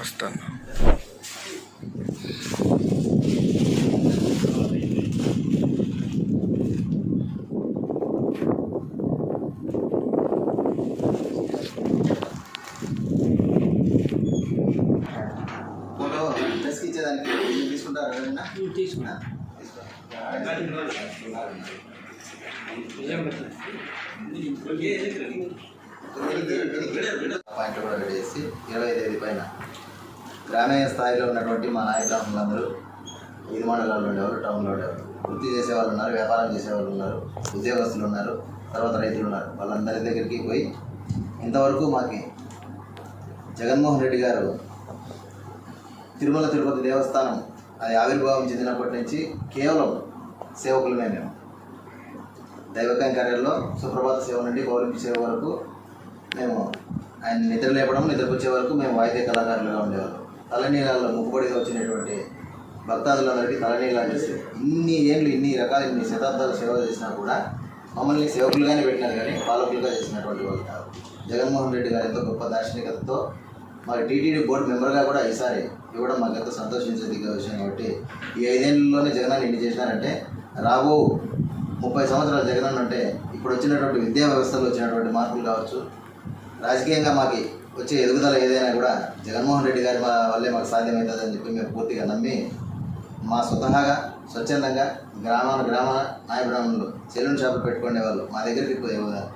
వస్తాను. తీసుకుంటారా ఎవరైనా తీసుకున్నా పాయింట్ కూడా రెడీ చేసి ఇరవై తేదీ పైన గ్రామీణ స్థాయిలో ఉన్నటువంటి మా నాయకులందరూ ఇది మండలాల్లో ఉండేవారు టౌన్లో ఉండేవారు. వృత్తి చేసేవాళ్ళు ఉన్నారు వ్యాపారం చేసేవాళ్ళు ఉన్నారు ఉద్యోగస్తులు ఉన్నారు తర్వాత రైతులు ఉన్నారు. వాళ్ళందరి దగ్గరికి పోయి ఇంతవరకు మాకి జగన్మోహన్ రెడ్డి గారు తిరుమల తిరుపతి దేవస్థానం అది ఆవిర్భావం చెందినప్పటి నుంచి కేవలం సేవకులమే మేము. దైవ కైంకర్యాల్లో సుప్రభాత సేవ నుండి పౌర్ణమి సేవ వరకు మేము ఆయన నిద్ర లేపడం నిద్రపుచ్చే వరకు మేము వాయిద్య కళాకారులుగా ఉండేవాళ్ళం. తలనీళ్ళలో ముక్కుబడిగా వచ్చినటువంటి భక్తాదులందరికీ తలనీళ్ళ చేసి ఇన్ని ఏళ్ళు ఇన్ని రకాల ఇన్ని శతాబ్దాలు సేవ చేసినా కూడా మమ్మల్ని సేవకులుగానే పెట్టినారు కానీ పాలకులుగా చేసినటువంటి వాళ్ళు కాదు. జగన్మోహన్ రెడ్డి గారు ఎంతో గొప్ప దార్శనికతతో మరి టీటీడీ బోర్డు మెంబర్గా కూడా ఈసారి ఇవ్వడం మాకు ఎంతో సంతోషించదగ్గ విషయం కాబట్టి ఈ ఐదేళ్ళలోనే జగనాన్ని ఎన్ని చేసినారంటే రాబో ముప్పై సంవత్సరాలు జగనన్న అంటే ఇప్పుడు వచ్చినటువంటి విద్యా వ్యవస్థలో వచ్చినటువంటి మార్పులు కావచ్చు. రాజకీయంగా మాకు వచ్చే ఎదుగుదల ఏదైనా కూడా జగన్మోహన్ రెడ్డి గారి మా వల్లే మాకు సాధ్యమవుతుందని చెప్పి మేము పూర్తిగా నమ్మి మా స్వతహాగా స్వచ్ఛందంగా గ్రామాల గ్రామ నాయ బ్రాహ్మణులు సెలూన్ షాపులు పెట్టుకునే వాళ్ళు మా దగ్గరికి ఎక్కువ-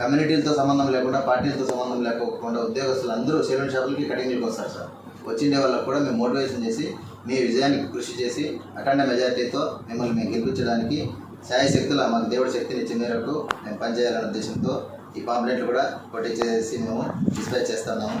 కమ్యూనిటీలతో సంబంధం లేకుండా పార్టీలతో సంబంధం లేకోకుండా ఉద్యోగస్తులు అందరూ సెలూన్ షాపులకి కటింగ్లకు వస్తారు సార్. వచ్చిండే వాళ్ళకు కూడా మేము మోటివేషన్ చేసి మీ విజయానికి కృషి చేసి అఖండ మెజార్టీతో మిమ్మల్ని మేము గెలిపించడానికి శాయశక్తుల మాకు దేవుడి శక్తిని ఇచ్చే మేరకు మేము పనిచేయాలనే ఉద్దేశంతో ఈ పాంప్లెట్లు కూడా కొట్టించేసి మేము డిస్పాచ్ చేస్తున్నాము.